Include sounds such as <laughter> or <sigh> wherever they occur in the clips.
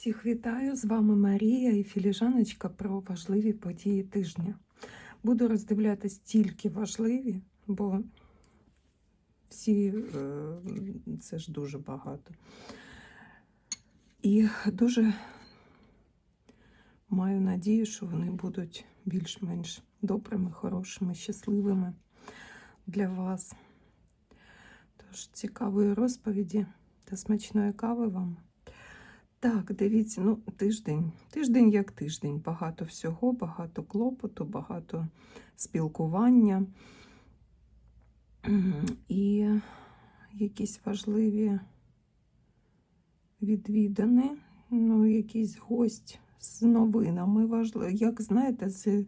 Всіх вітаю! З вами Марія і філіжаночка про важливі події тижня. Буду роздивлятись тільки важливі, бо всі е, це ж дуже багато. І дуже маю надію, що вони будуть більш-менш добрими, хорошими, щасливими для вас. Тож цікавої розповіді та смачної кави вам. Так, дивіться, ну, тиждень. Тиждень як тиждень. Багато всього, багато клопоту, багато спілкування. І якісь важливі відвідини, ну, якийсь гость з новинами важливі. Як знаєте, з,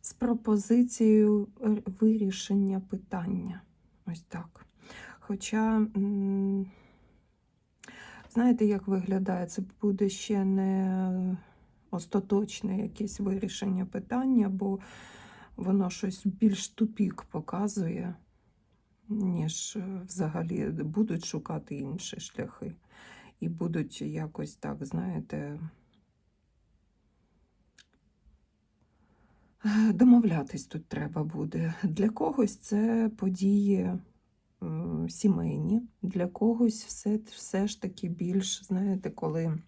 з пропозицією вирішення питання. Ось так. Хоча. Знаєте, як виглядає? Це буде ще не остаточне якесь вирішення питання, бо воно щось більш тупік показує, ніж е, взагалі будуть шукати інші шляхи. І будуть якось так, знаєте, е, домовлятись тут треба буде. Для когось це події сімейні, для когось все, все ж таки більш, знаєте, коли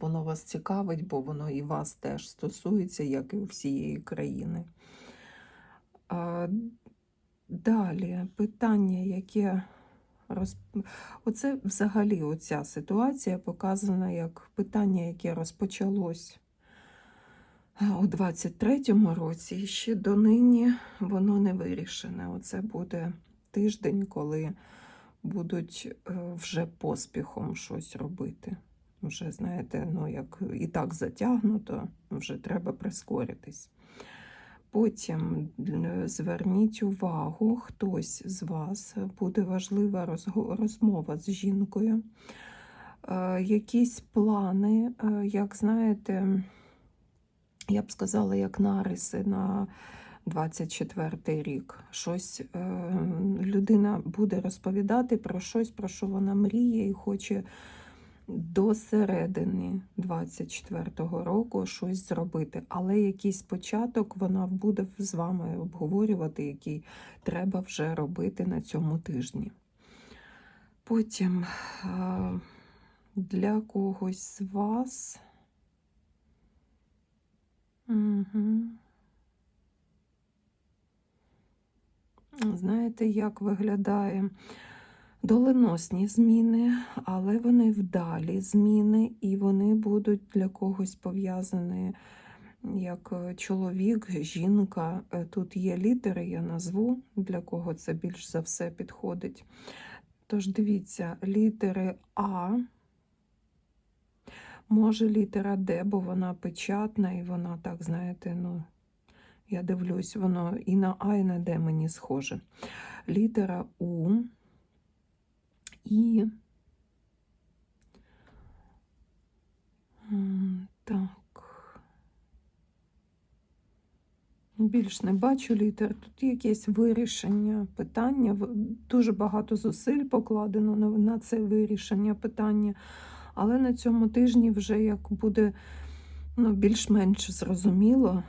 воно вас цікавить, бо воно і вас теж стосується, як і у всієї країни. А, далі питання, яке роз... Оце взагалі оця ситуація показана як питання, яке розпочалось у 23-му році, ще донині воно не вирішене. Оце буде тиждень, коли будуть е, вже поспіхом щось робити. Вже, знаєте, ну як і так затягнуто, вже треба прискоритись. Потім е, зверніть увагу, хтось з вас буде важлива розмова з жінкою. Е, Якісь плани, як знаєте, я б сказала, як нариси на 24 рік. Щось е, людина буде розповідати про щось, про що вона мріє і хоче до середини 24-го року щось зробити. Але якийсь початок вона буде з вами обговорювати, який треба вже робити на цьому тижні. Потім е, для когось з вас. Угу. Знаєте, як виглядає доленосні зміни, але вони вдалі зміни, і вони будуть для когось пов'язані як е, чоловік, жінка. Е, Тут є літери, я назву, для кого це більш за все підходить. Тож дивіться, літери А. Може літера Д, бо вона печатна, і вона так, знаєте, ну, я дивлюсь, воно і на А, і на Д мені схоже. Літера У. І. Так. Більш не бачу літер. Тут якесь вирішення питання. Дуже багато зусиль покладено на, це вирішення питання. Але на цьому тижні вже як буде ну, більш-менш зрозуміло,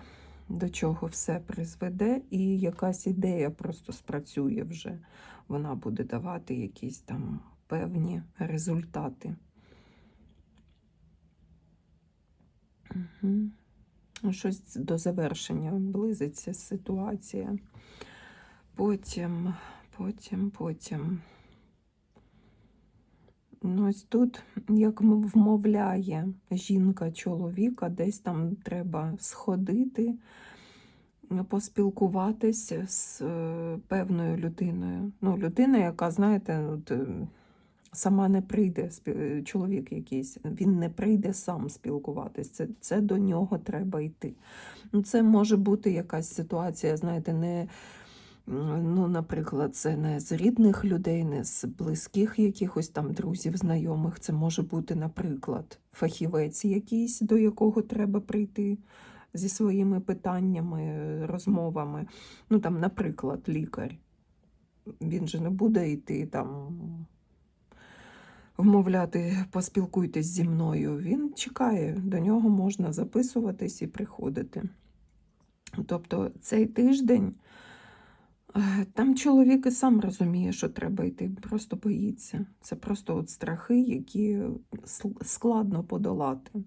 до чого все призведе, і якась ідея просто спрацює вже. Вона буде давати якісь там певні результати. Угу. Щось до завершення близиться ситуація. Потім, потім, потім. Ну, ось тут, як вмовляє жінка чоловіка, десь там треба сходити, поспілкуватися з е, певною людиною. Ну, людина, яка, знаєте, от, е, сама не прийде, чоловік якийсь, він не прийде сам спілкуватись. Це, це до нього треба йти. Ну, це може бути якась ситуація, знаєте, не. Ну, наприклад, це не з рідних людей, не з близьких якихось там друзів, знайомих. Це може бути, наприклад, фахівець якийсь, до якого треба прийти зі своїми питаннями, розмовами. Ну, там, наприклад, лікар. Він же не буде йти там вмовляти, поспілкуйтесь зі мною. Він чекає, до нього можна записуватись і приходити. Тобто цей тиждень там чоловік і сам розуміє, що треба йти, просто боїться. Це просто от страхи, які складно подолати.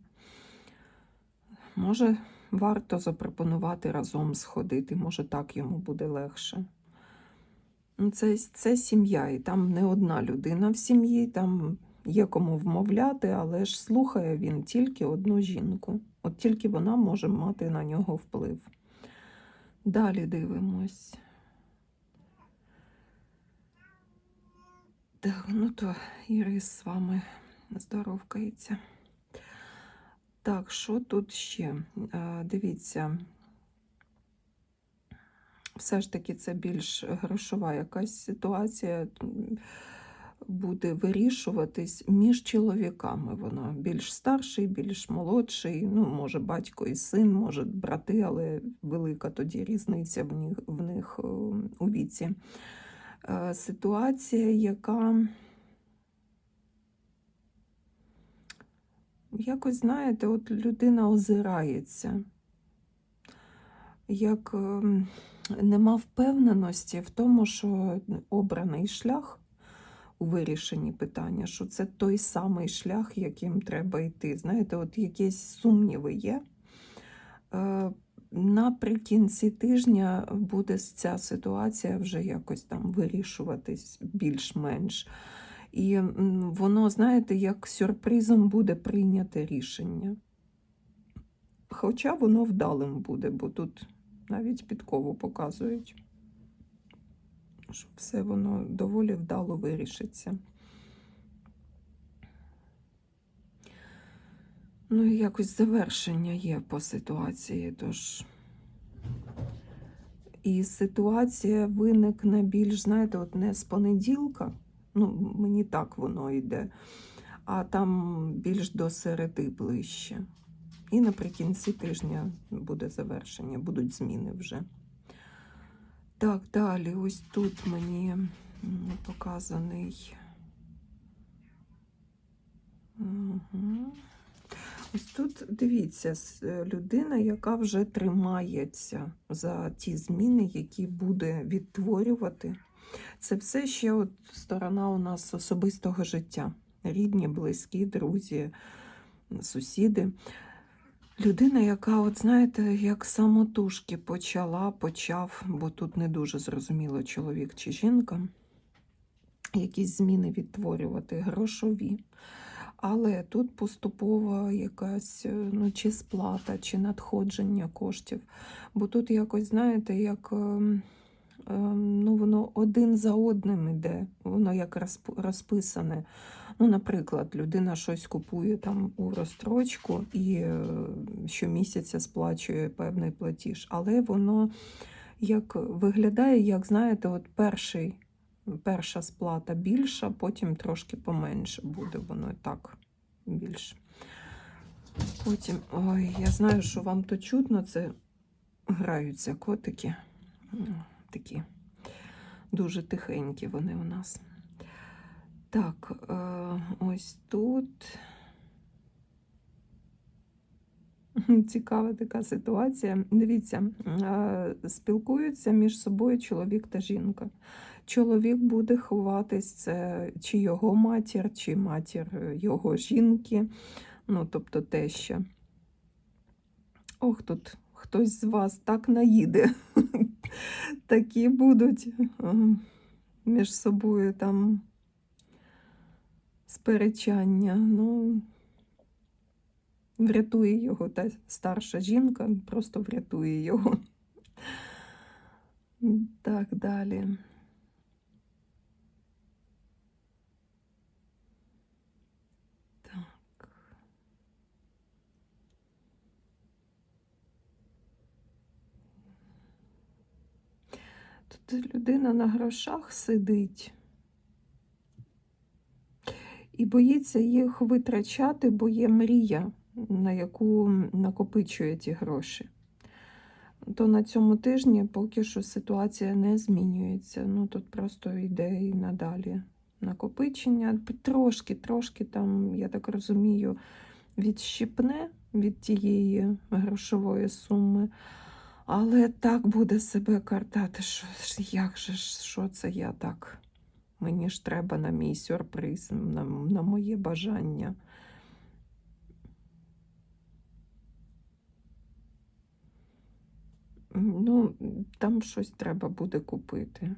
Може, варто запропонувати разом сходити, може так йому буде легше. Ну, Це, це сім'я, і там не одна людина в сім'ї, там є кому вмовляти, але ж слухає він тільки одну жінку. От тільки вона може мати на нього вплив. Далі дивимось. Так, ну то Ірис з вами здоровкається. Так, що тут ще? Е, Дивіться, все ж таки це більш грошова якась ситуація буде вирішуватись між чоловіками. Вона більш старший, більш молодший, ну, може, батько і син, може, брати, але велика тоді різниця в них, е, у віці. Е, Ситуація, яка. Якось, знаєте, от людина озирається, як ем, нема впевненості в тому, що обраний шлях у вирішенні питання, що це той самий шлях, яким треба йти. Знаєте, от якісь сумніви є. Наприкінці тижня буде ця ситуація вже якось там вирішуватись більш-менш. І воно, знаєте, як сюрпризом буде прийняте рішення. Хоча воно вдалим буде, бо тут навіть підкову показують, що все воно доволі вдало вирішиться. Ну якось завершення є по ситуації, тож. І ситуація виникне більш, знаєте, от не з понеділка, ну, мені так воно йде, а там більш до середи ближче. І наприкінці тижня буде завершення, будуть зміни вже. Так, далі, ось тут мені показаний. Угу. Ось тут дивіться, е, людина, яка вже тримається за ті зміни, які буде відтворювати. Це все ще от сторона у нас особистого життя. Рідні, близькі, друзі, сусіди. Людина, яка, от знаєте, як самотужки почала, почав, бо тут не дуже зрозуміло, чоловік чи жінка, якісь зміни відтворювати, грошові. Але тут поступова якась е, ну, чи сплата, чи надходження коштів. Бо тут якось, знаєте, як ем, ем, ну, воно один за одним іде, воно як розписане. Ну, наприклад, людина щось купує там у розстрочку і е, щомісяця сплачує певний платіж, але воно як виглядає, як знаєте, от перший перша сплата більша, потім трошки поменше буде воно так більше. Потім, ой, я знаю, що вам то чутно, це граються котики. Ну, Такі дуже тихенькі вони у нас. Так, е, ось тут. <laughs> Цікава така ситуація. Дивіться, е, спілкуються між собою чоловік та жінка. Чоловік буде ховатись, це чи його матір, чи матір його жінки, ну, тобто теща. Ох, тут хтось з вас так наїде. <laughs> Такі будуть е, між собою там сперечання. Ну, врятує його та старша жінка, просто врятує його. Так, далі. Так. Тут людина на грошах сидить і боїться їх витрачати, бо є мрія, на яку накопичує ті гроші. То на цьому тижні поки що ситуація не змінюється. Ну тут просто йде і надалі накопичення. Трошки, трошки там, я так розумію, відщипне від тієї грошової суми. Але так буде себе картати, що як же ж, що це я так? Мені ж треба на мій сюрприз, на, на моє бажання. Ну, там щось треба буде купити.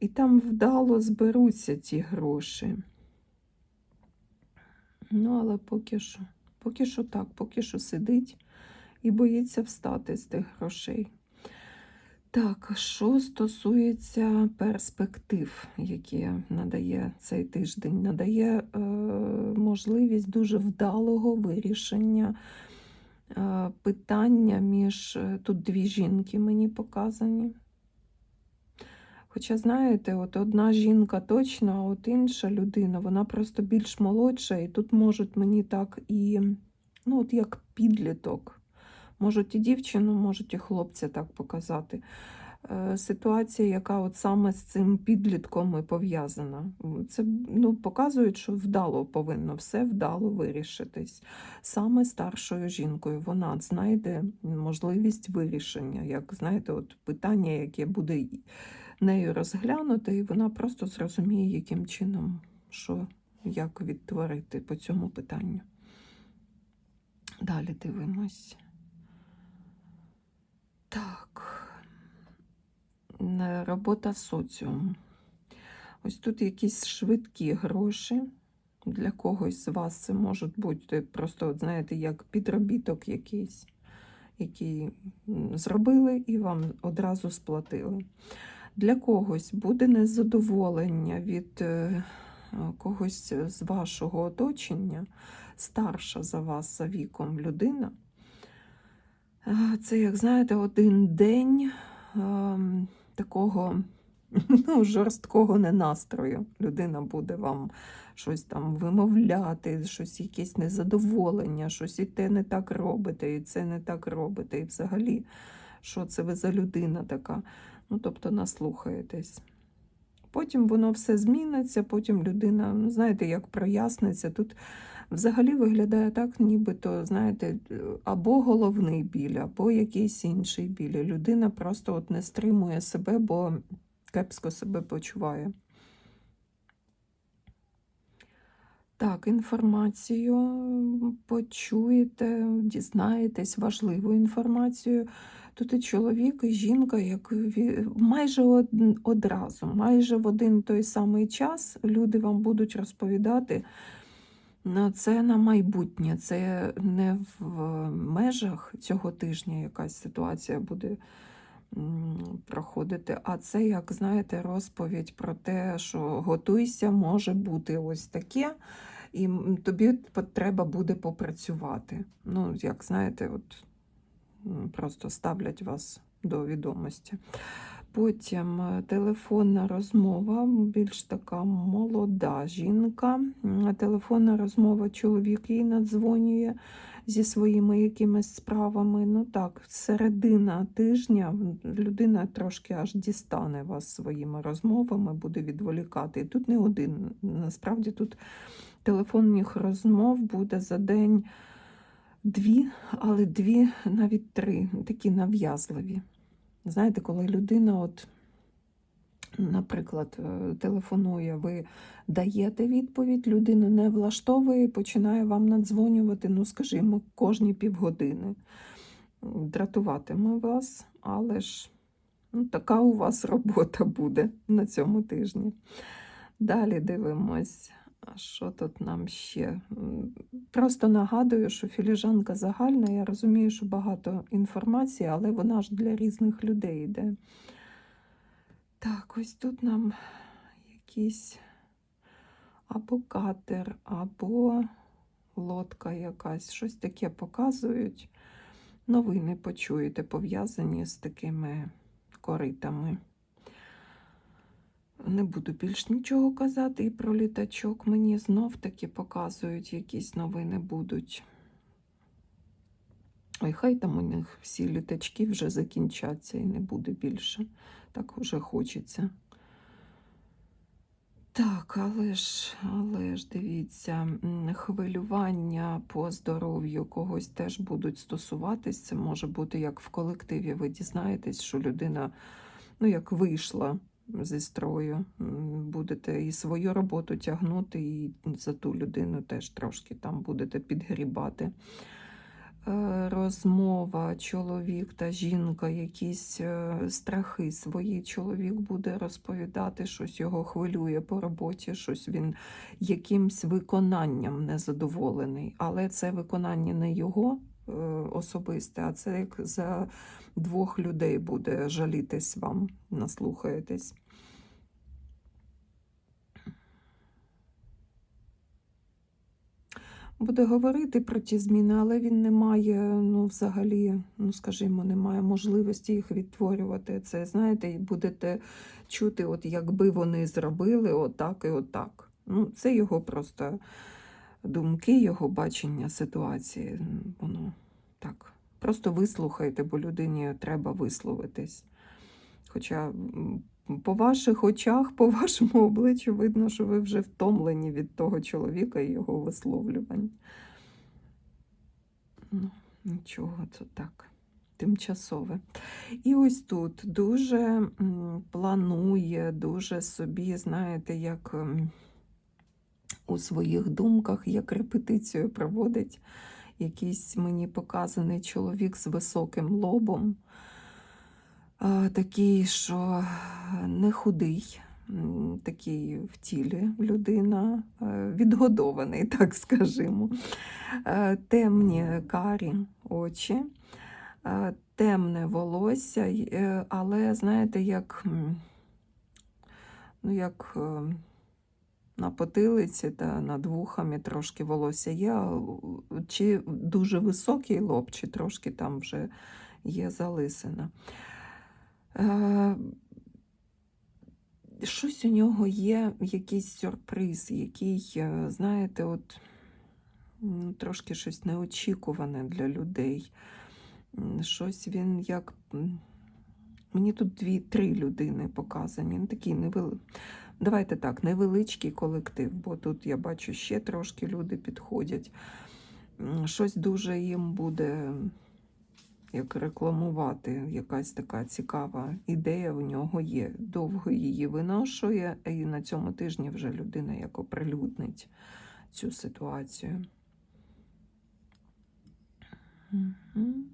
І там вдало зберуться ті гроші. Ну, але поки що, поки що так, поки що сидить і боїться встати з тих грошей. Так, що стосується перспектив, які надає цей тиждень, надає е, можливість дуже вдалого вирішення е, питання між е, тут дві жінки мені показані. Хоча, знаєте, от одна жінка точно, а от інша людина, вона просто більш молодша, і тут можуть мені так і, ну, от як підліток. Можуть і дівчину, можуть і хлопця так показати. Е, Ситуація, яка от саме з цим підлітком і пов'язана. Це ну, показують, що вдало повинно все вдало вирішитись. Саме старшою жінкою вона знайде можливість вирішення. Як знаєте, от питання, яке буде нею розглянуте, і вона просто зрозуміє, яким чином, що, як відтворити по цьому питанню. Далі дивимось. Так. Е, Робота соціум. Ось тут якісь швидкі гроші. Для когось з вас це можуть бути просто, от, знаєте, як підробіток якийсь, який зробили і вам одразу сплатили. Для когось буде незадоволення від е, когось з вашого оточення, старша за вас за віком людина. Е, Це, як знаєте, один день ем, такого <laughs> ну, жорсткого ненастрою. Людина буде вам щось там вимовляти, щось якесь незадоволення, щось і те не так робите, і це не так робите. І взагалі, що це ви за людина така? Ну, тобто наслухаєтесь. Потім воно все зміниться, потім людина, ну, знаєте, як проясниться. Тут взагалі виглядає так, нібито, знаєте, або головний біль, або якийсь інший біль. Людина просто от не стримує себе, бо кепсько себе почуває. Так, інформацію почуєте, дізнаєтесь важливу інформацію. Тут і чоловік, і жінка, як майже одразу, майже в один той самий час люди вам будуть розповідати. Ну, це на майбутнє, це не в межах цього тижня якась ситуація буде проходити, а це, як знаєте, розповідь про те, що готуйся, може бути ось таке, і тобі треба буде попрацювати. Ну, як знаєте, от просто ставлять вас до відомості. Потім е, телефонна розмова, більш така молода жінка. Телефонна розмова, чоловік їй надзвонює зі своїми якимись справами. Ну так, середина тижня людина трошки аж дістане вас своїми розмовами, буде відволікати. Тут не один. Насправді тут телефонних розмов буде за день дві, але дві, навіть три, такі нав'язливі. Знаєте, коли людина, от, наприклад, е, телефонує, ви даєте відповідь, людину не влаштовує і починає вам надзвонювати, ну, скажімо, кожні півгодини. Дратуватиме вас, але ж ну, така у вас <laughs> робота буде на цьому тижні. Далі дивимось. А що тут нам ще? Просто нагадую, що філіжанка загальна. Я розумію, що багато інформації, але вона ж для різних людей йде. Так, ось тут нам якийсь або катер, або лодка якась. Щось таке показують. Новини почуєте, пов'язані з такими коритами. Не буду більш нічого казати і про літачок. Мені знов таки показують, якісь новини будуть. Ой, хай там у них всі літачки вже закінчаться і не буде більше. Так вже хочеться. Так, але ж, але ж дивіться, хвилювання по здоров'ю когось теж будуть стосуватись. Це може бути як в колективі. Ви дізнаєтесь, що людина ну, як вийшла зі строю. Будете і свою роботу тягнути, і за ту людину теж трошки там будете підгрібати. Е, Розмова, чоловік та жінка, якісь е, страхи свої. Чоловік буде розповідати, щось його хвилює по роботі, щось він якимсь виконанням незадоволений. Але це виконання не його особисте, а це як за двох людей буде жалітись вам, наслухаєтесь. Буде говорити про ті зміни, але він не має, ну, взагалі, ну, скажімо, не має можливості їх відтворювати. Це, знаєте, і будете чути, от якби вони зробили отак і отак. Ну, це його просто думки, його бачення ситуації. Воно так. Просто вислухайте, бо людині треба висловитись. Хоча по ваших очах, по <laughs> вашому обличчю видно, що ви вже втомлені від того чоловіка і його висловлювань. Ну, нічого, це так. Тимчасове. І ось тут дуже планує, дуже собі, знаєте, як у своїх думках, як репетицію проводить якийсь мені показаний чоловік з високим лобом. Такий, що не худий, такий в тілі людина, е, відгодований, <laughs> так скажімо. Е, Темні карі очі, е, темне волосся, е, але знаєте, як, ну, як е, на потилиці та над вухами трошки волосся є, чи дуже високий лоб, чи трошки там вже є залисина. Е, Щось у нього є, якийсь сюрприз, який, е, знаєте, от трошки щось неочікуване для людей. Щось він як. Мені тут дві-три людини показані. Такий невели... Давайте так, невеличкий колектив, бо тут я бачу ще трошки люди підходять. Щось дуже їм буде як рекламувати, якась така цікава ідея в нього є. Довго її виношує, і на цьому тижні вже людина як оприлюднить цю ситуацію. Мгм.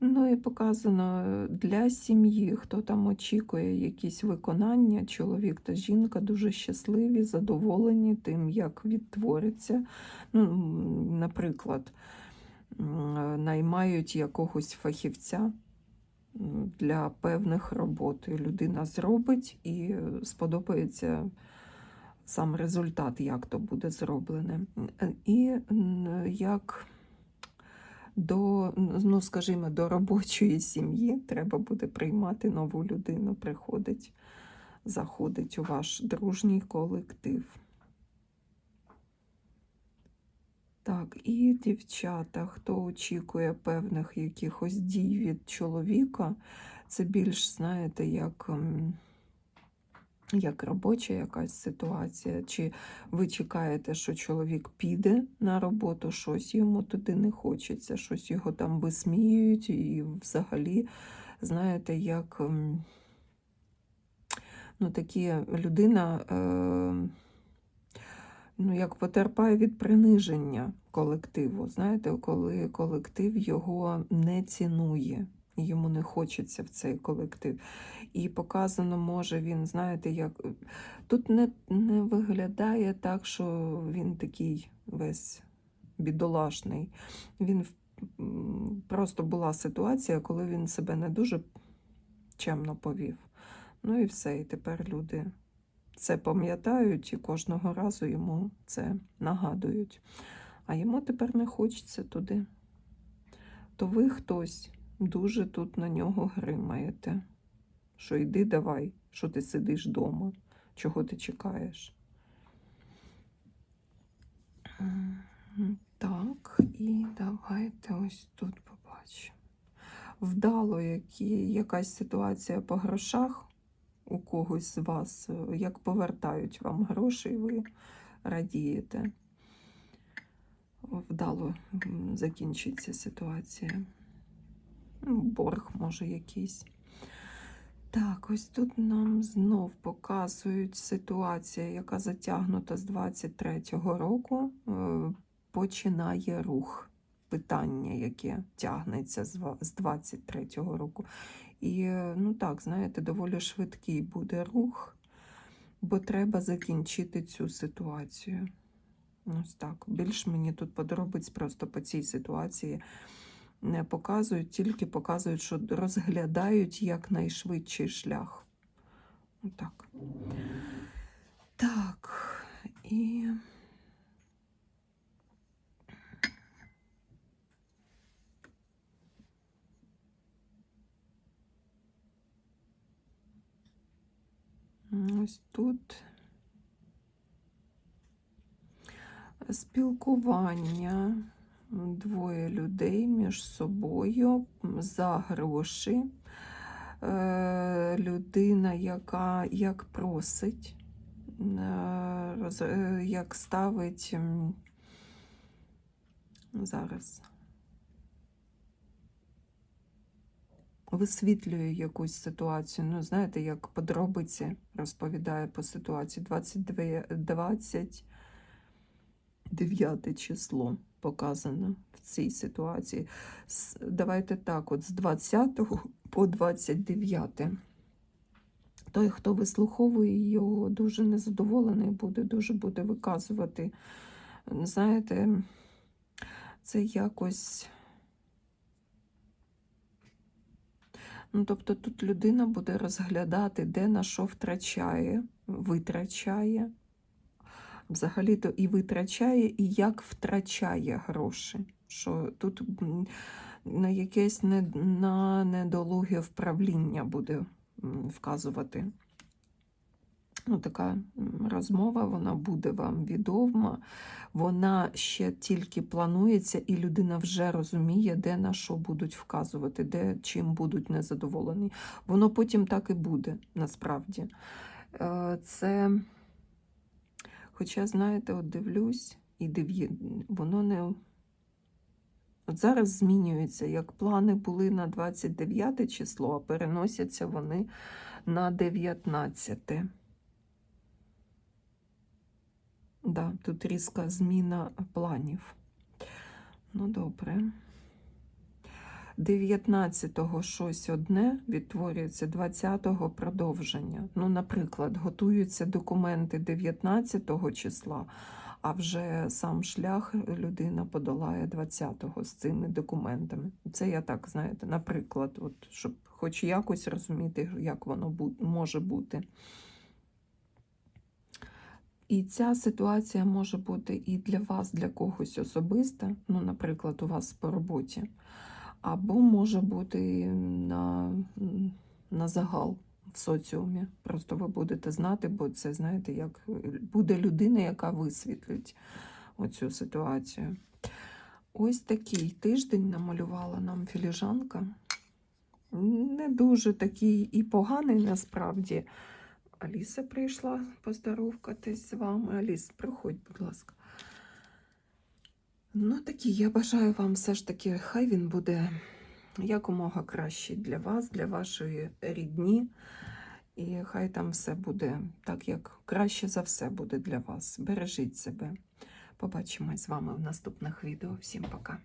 Ну і показано е, для сім'ї, хто там очікує якісь виконання, чоловік та жінка дуже щасливі, задоволені тим, як відтвориться. Ну, наприклад, е, наймають якогось фахівця для певних робот. Людина зробить і е, сподобається сам результат, як то буде зроблене. І як до, ну, скажімо, до робочої сім'ї. Треба буде приймати нову людину, приходить, заходить у ваш дружній колектив. Так, і дівчата, хто очікує певних якихось дій від чоловіка, це більш, знаєте, як, як робоча якась ситуація. Чи ви чекаєте, що чоловік піде на роботу, щось йому туди не хочеться, щось його там висміюють, і взагалі, знаєте, як ем, ну, такі людина. Е, Ну, як потерпає від приниження колективу. Знаєте, коли колектив його не цінує, йому не хочеться в цей колектив. І показано може він, знаєте, як тут не, не виглядає так, що він такий весь бідолашний. Він просто була ситуація, коли він себе не дуже чемно повів. Ну і все. І тепер люди це пам'ятають і кожного разу йому це нагадують. А йому тепер не хочеться туди. То ви хтось дуже тут на нього гримаєте. Що йди давай, що ти сидиш вдома, чого ти чекаєш. Так, і давайте ось тут побачимо. Вдало, які, якась ситуація по грошах у когось з вас, як повертають вам гроші, ви радієте. Вдало закінчиться ситуація. Ну, Борг може якийсь. Так, ось тут нам знов показують ситуація, яка затягнута з 23-го року, е, починає рух. Питання, яке тягнеться з 23-го року. І, е, ну так, знаєте, доволі швидкий буде рух, бо треба закінчити цю ситуацію. Ось так. Більш мені тут подробиць просто по цій ситуації не показують, тільки показують, що розглядають якнайшвидший шлях. Отак. Так. І. Ось тут спілкування двоє людей між собою за гроші. Е, Людина, яка як просить, е, е, як ставить зараз. Висвітлює якусь ситуацію. Ну, знаєте, як подробиці розповідає по ситуації. 22, 29 число показано в цій ситуації. Давайте так, от з 20 по 29. Той, хто вислуховує його, дуже незадоволений буде, дуже буде виказувати. Знаєте, це якось. Ну, тобто тут людина буде розглядати, де на що втрачає, витрачає. Взагалі-то і витрачає, і як втрачає гроші. Що тут на якесь не, на недолуге вправління буде вказувати. Ну, така розмова, вона буде вам відома. Вона ще тільки планується, і людина вже розуміє, де на що будуть вказувати, де чим будуть незадоволені. Воно потім так і буде, насправді. Е, Це, хоча, знаєте, от дивлюсь і див'є, воно не. От зараз змінюється, як плани були на 29 число, а переносяться вони на 19. Да, тут різка зміна планів. Ну, добре. 19-го щось одне відтворюється, 20-го продовження. Ну, наприклад, готуються документи 19-го числа, а вже сам шлях людина подолає 20-го з цими документами. Це я так, знаєте, наприклад, от, щоб хоч якось розуміти, як воно може бути. І ця ситуація може бути і для вас, для когось особиста, ну, наприклад, у вас по роботі, або може бути на, на загал в соціумі. Просто ви будете знати, бо це, знаєте, як буде людина, яка висвітлить оцю ситуацію. Ось такий тиждень намалювала нам філіжанка. Не дуже такий і поганий насправді. Аліса прийшла поздоровкатись з вами. Аліс, приходь, будь ласка. Ну, такі, я бажаю вам все ж таки, хай він буде якомога кращий для вас, для вашої рідні. І хай там все буде так, як краще за все буде для вас. Бережіть себе. Побачимось з вами в наступних відео. Всім пока.